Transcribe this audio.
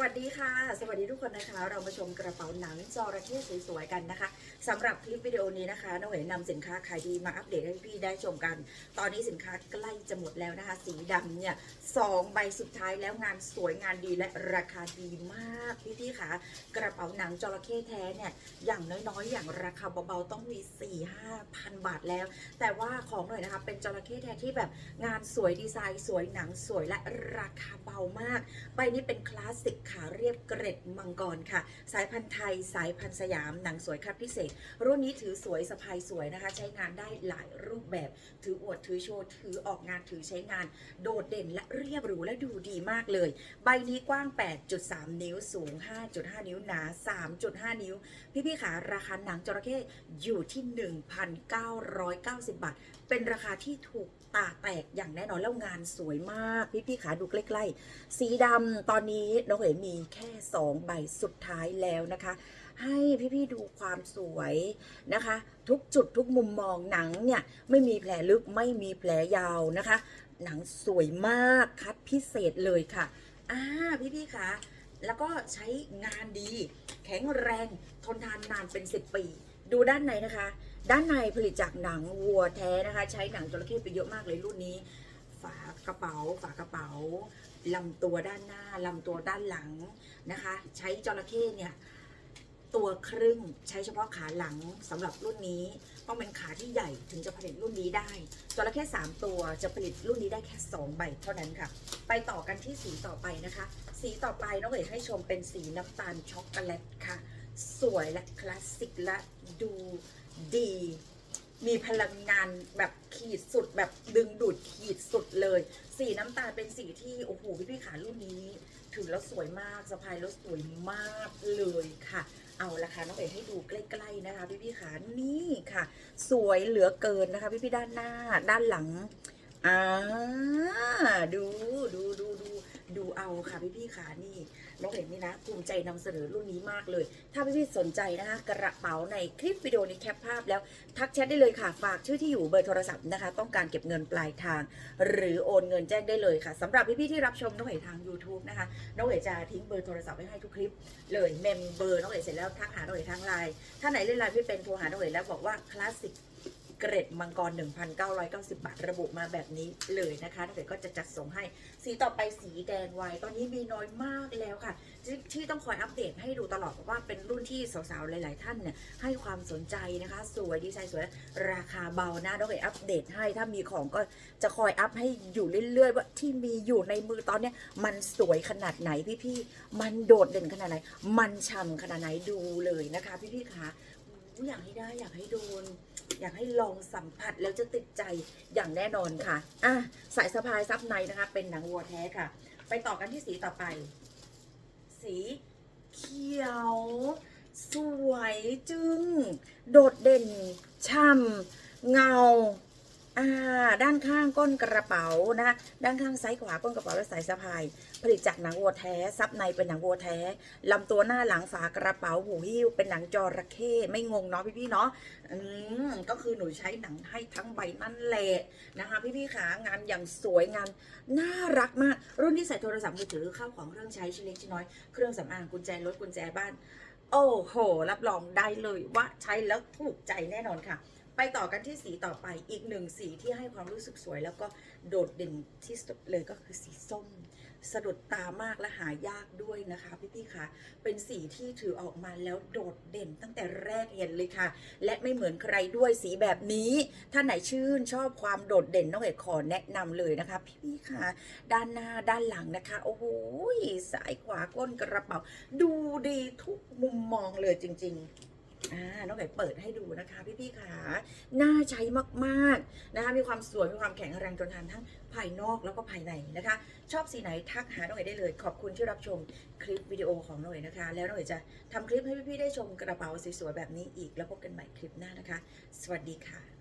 วัสดีค่ะ สวัสดีทุกคนนะคะ เรามาชมกระเป๋าหนังจอระเข้สวยๆกันนะคะสำหรับคลิปวิดีโอนี้นะคะน้องเอ๋นำสินค้าขายดีมาอัปเดตให้พี่ได้ชมกัน ตอนนี้สินค้าใกล้จะหมดแล้วนะคะ สีดำเนี่ยสองใบสุดท้ายแล้วงานสวยงานดีและราคาดีมากพี่พี่ๆค่ะกระเป๋าหนังจอระเข้แท้เนี่ยอย่างน้อยๆ อย่างราคาเบาๆต้องมี4ี่ห้าพันบาทแล้ว แต่ว่าของหน่อยนะคะเป็นจระเข้แท้ที่แบบงานสวยดีไซน์สวยหนังสวยและราคาเบามาก ใบนี้เป็นคลาสสิกขาเรียบเกร็ดมังกรค่ะ สายพันธุ์ไทย สายพันธุ์สยาม หนังสวยคัดพิเศษ รุ่นนี้ถือสวยสะพายสวยนะคะ ใช้งานได้หลายรูปแบบ ถืออวดถือโชว์ ถือออกงานถือใช้งาน โดดเด่นและเรียบหรูและดูดีมากเลย ใบนี้กว้าง 8.3 นิ้ว สูง 5.5 นิ้ว หนา 3.5 นิ้ว พี่ๆขาราคาหนังจระเข้อยู่ที่ 1,990 บาท เป็นราคาที่ถูกตาแตกอย่างแน่นอนแล้วงานสวยมาก พี่ๆขาดูใกล้ๆ สีดำตอนนี้น้องเอ๋มีแค่ 2 ใบสุดท้ายแล้วนะคะ ให้พี่ๆดูความสวยนะคะ ทุกจุดทุกมุมมองหนังเนี่ย ไม่มีแผลลึกไม่มีแผลยาวนะคะ หนังสวยมากคัดพิเศษเลยค่ะอ่าพี่ๆคะแล้วก็ใช้งานดี แข็งแรงทนทานนานเป็น 10 ปี ดูด้านในนะคะ ด้านในผลิตจากหนังวัวแท้นะคะ ใช้หนังจระเข้ไปเยอะมากเลยรุ่นนี้ ฝากระเป๋า ฝากระเป๋าลำตัวด้านหน้าลำตัวด้านหลังนะคะ ใช้จระเข้เนี่ยตัวครึ่งใช้เฉพาะขาหลังสำหรับรุ่นนี้ ต้องเป็นขาที่ใหญ่ถึงจะผลิตรุ่นนี้ได้จระเข้3ตัวจะผลิตรุ่นนี้ได้แค่2ใบเท่านั้นค่ะ ไปต่อกันที่สีต่อไปนะคะ สีต่อไปน้องเอ๋ให้ชมเป็นสีน้ำตาลช็อกโกแลตค่ะ สวยและคลาสสิกและดูดี มีพลังงานแบบขีดสุดแบบดึงดูดขีดสุดเลย สีน้ำตาลเป็นสีที่โอ้โหพี่พี่ขารุ่นนี้ ถือแล้วสวยมากสะพายแล้วสวยมากเลยค่ะ เอาละค่ะน้องเอ๋ให้ดูใกล้ๆนะคะ พี่พี่ขานี่ค่ะ สวยเหลือเกินนะคะ พี่พี่ด้านหน้าด้านหลังอ่าดูดูดูดู ดูเอาค่ะพี่พี่ขานี่น้องเห็นนี่นะภูมิใจนำเสนอรุ่นนี้มากเลย ถ้าพี่ๆสนใจนะคะกระเป๋าในคลิปวิดีโอนี้แคปภาพแล้วทักแชทได้เลยค่ะ ฝากชื่อที่อยู่เบอร์โทรศัพท์นะคะ ต้องการเก็บเงินปลายทาง หรือโอนเงินแจ้งได้เลยค่ะสำหรับพี่ๆที่รับชมน้องเอ๋ทาง YouTube นะคะน้องเอ๋จะทิ้งเบอร์โทรศัพท์ไว้ให้ทุกคลิป เลยเมมเบอร์น้องเอ๋เสร็จแล้วทักหาน้องเอ๋ทางไลน์ถ้าไหนเล่นไลน์พี่เป็นโทรหาน้องเอ๋แล้วบอกว่าคลาสสิก เกรดมังกร 1,990 บาท ระบุมาแบบนี้เลยนะคะน้องเอ๋ก็จะจัดส่งให้ สีต่อไปสีแดงไวตอนนี้มีน้อยมากแล้วค่ะที่ที่ต้องคอยอัปเดตให้ดูตลอดเพราะว่าเป็นรุ่นที่สาวๆ หลายๆ ท่านเนี่ยให้ความสนใจนะคะ สวยดีไซน์สวย ราคาเบานะน้องเอ๋อัปเดตให้ ถ้ามีของก็จะคอยอัพให้อยู่เรื่อยๆ ว่าที่มีอยู่ในมือตอนนี้มันสวยขนาดไหนพี่ๆ มันโดดเด่นขนาดไหน มันฉ่ำขนาดไหนดูเลยนะคะพี่ๆคะ อยากให้ได้อยากให้โดน อยากให้ลองสัมผัสแล้วจะติดใจอย่างแน่นอนค่ะอะสายสะพายซับในนะคะ เป็นหนังวัวแท้ค่ะ ไปต่อกันที่สีต่อไป สีเขียว สวยจึง โดดเด่นช่ำเงา ด้านข้างก้นกระเป๋านะคะด้านข้างซ้ายขวาก้นกระเป๋าและสายสะพาย ผลิตจากหนังวัวแท้ ซับในเป็นหนังวัวแท้ลำตัวหน้าหลังฝากระเป๋าหูหิ้วเป็นหนังจระเข้ไม่งงเนาะพี่ๆเนาะอืมก็คือหนูใช้หนังให้ทั้งใบนั่นแหละนะคะพี่ๆขางานอย่างสวยงามน่ารักมาก รุ่นที่ใส่โทรศัพท์มือถือเข้าของเครื่องใช้ชิ้นเล็กชิ้นน้อยเครื่องสำอางกุญแจรถกุญแจบ้าน โอ้โห รับรองได้เลยว่าใช้แล้วถูกใจแน่นอนค่ะ ไปต่อกันที่สีต่อไปอีกหนึ่งสีที่ให้ความรู้สึกสวย แล้วก็โดดเด่นที่สุดเลยก็คือสีส้ม สะดุดตามากและหายากด้วยนะคะพี่ๆคะเป็นสีที่ถือออกมาแล้วโดดเด่นตั้งแต่แรกเห็นเลยค่ะ และไม่เหมือนใครด้วยสีแบบนี้ ถ้าไหนชื่นชอบความโดดเด่นน้องเอกขอแนะนำเลยนะคะ พี่ๆค่ะด้านหน้าด้านหลังนะคะ โอ้โหสายขวาก้นกระเป๋า ดูดีทุกมุมมองเลยจริง ๆ อ่าน้องไก่เปิดให้ดูนะคะ พี่ๆขาน่าใช้มากๆนะคะมีความสวยมีความแข็งแรงจนทานทั้งภายนอกแล้วก็ภายในนะคะ ชอบสีไหนทักหาน้องไก่ได้เลย ขอบคุณที่รับชมคลิปวิดีโอของน้องไก่นะคะ แล้วน้องไก่จะทำคลิปให้พี่ๆได้ชมกระเป๋าสวยๆแบบนี้อีกแล้วพบกันใหม่คลิปหน้านะคะ สวัสดีค่ะ